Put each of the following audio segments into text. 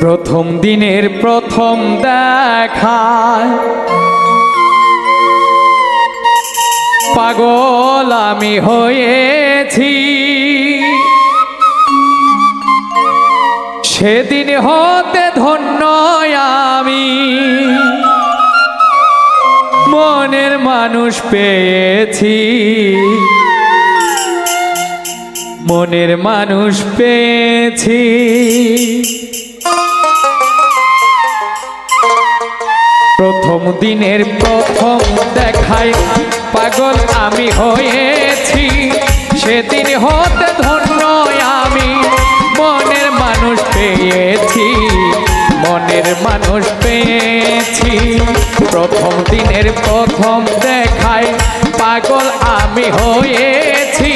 প্রথম দিনের প্রথম দেখায়। পাগল আমি হয়েছি। সেদিন হতে ধন্য আমি। মনের মানুষ পেয়েছি। মনের মানুষ পেয়েছি। প্রথম দিনের প্রথম দেখায় পাগল আমি হয়েছি। সেদিন হতে ধন্য আমি, মনের মানুষ পেয়েছি। মনের মানুষ পেয়েছি। প্রথম দিনের প্রথম দেখায় পাগল আমি হয়েছি।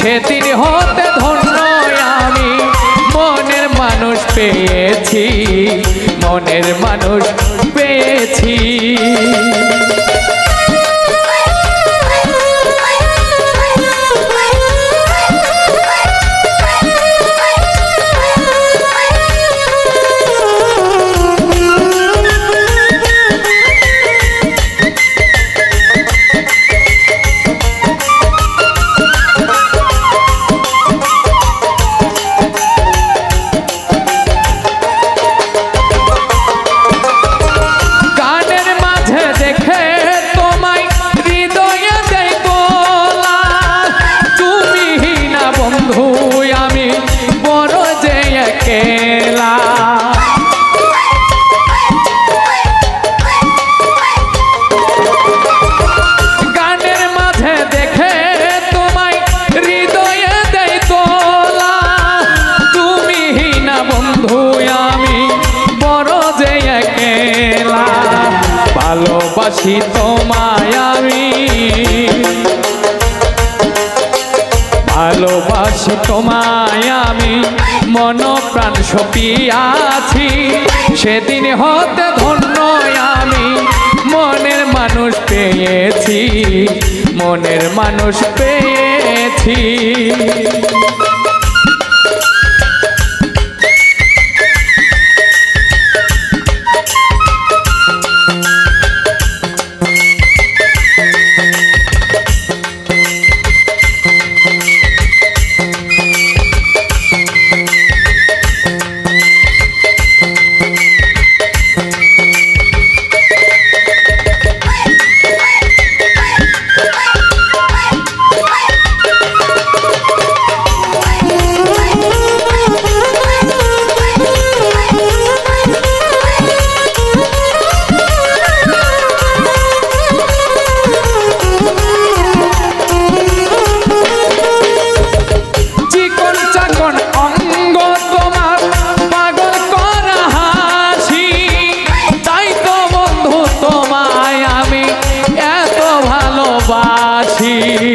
সেদিন হতে ধন্য আমি। মনের মানুষ পেয়েছি মনের মানুষ পেয়েছি। ভালোবাসি তোমায় আমি। ভালোবাসি তোমায় আমি মন প্রাণ সপিয়াছি সেদিন হতে ধন্য আমি, মনের মানুষ পেয়েছি, মনের মানুষ পেয়েছি।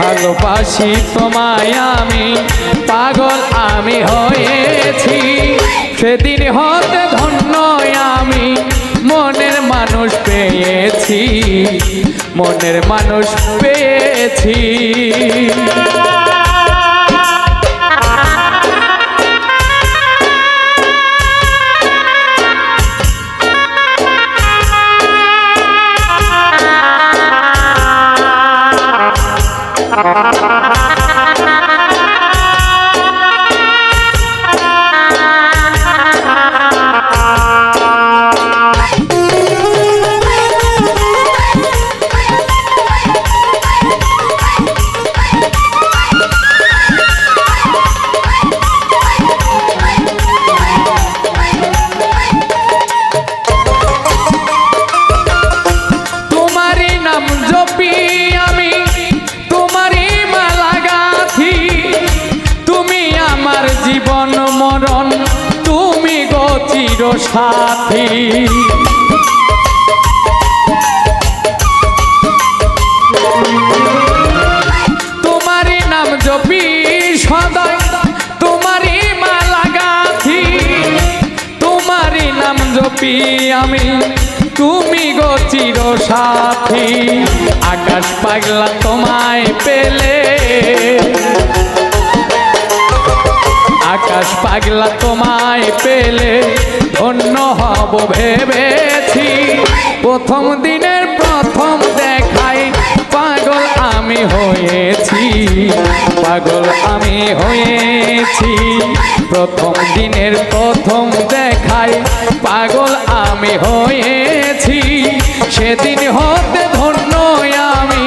ভালোবাসি তোমায় আমি, পাগল আমি হয়েছি। সেদিন হতে ধন্য আমি, মনের মানুষ পেয়েছি, মনের মানুষ পেয়েছি। সাথী। তোমারই নাম জপি সদয়, তোমারই মালা গাথি। তোমারই নাম জপি আমি, তুমি গো চির সাথী। আকাশ পাগলা তোমায় পেলে। আকাশ পাগলা তোমায় পেলে ধন্য হব ভেবেছি। প্রথম দিনের প্রথম দেখাই পাগল আমি হয়েছি। পাগল আমি হয়েছি। প্রথম দিনের প্রথম দেখাই পাগল আমি হয়েছি। সেদিন হতে ধন্য আমি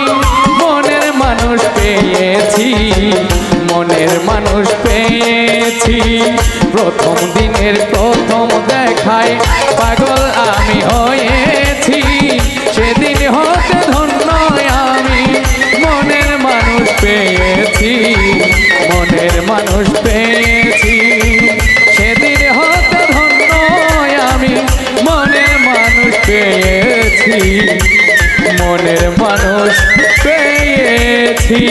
মনের মানুষ পেয়েছি। মনের মানুষ প্রথম দিনের প্রথম দেখায়। পাগল আমি হয়েছি, সেদিন হতে ধন্য আমি। মনের মানুষ পেয়েছি, মনের মানুষ পেয়েছি। সেদিন হতে ধন্য আমি, মনের মানুষ পেয়েছি, মনের মানুষ পেয়েছি।